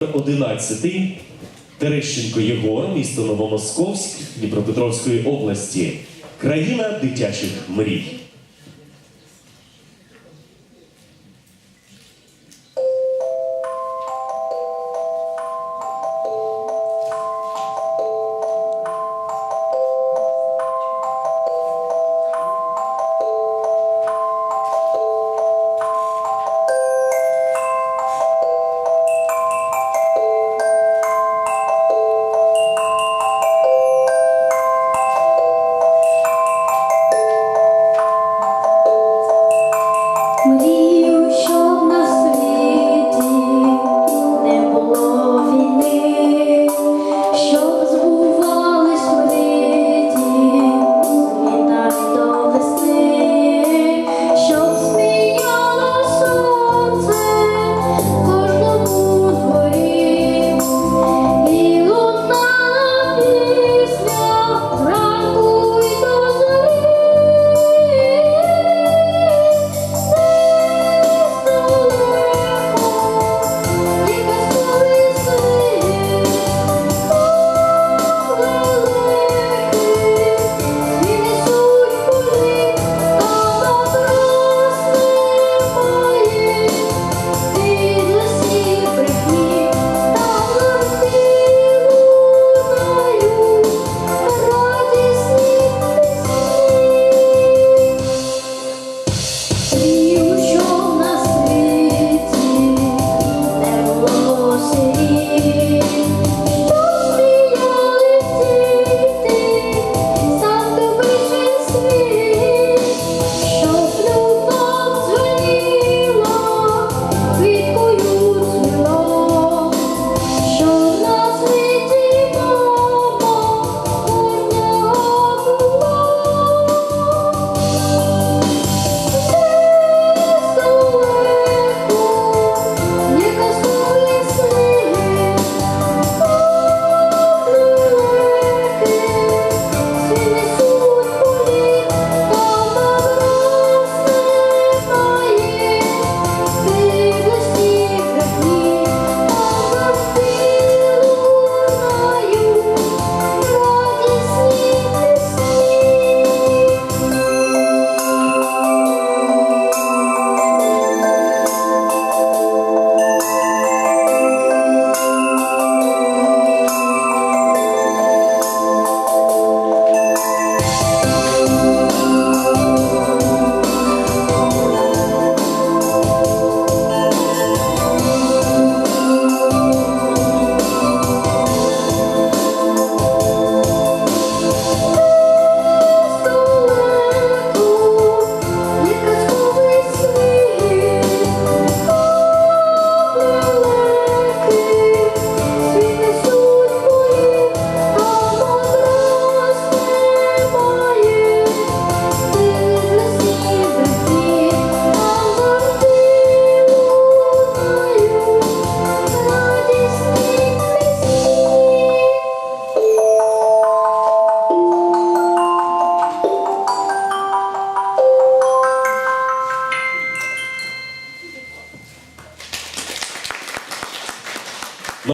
11 Терещенко Єгор, місто Новомосковськ Дніпропетровської області. Країна дитячих мрій.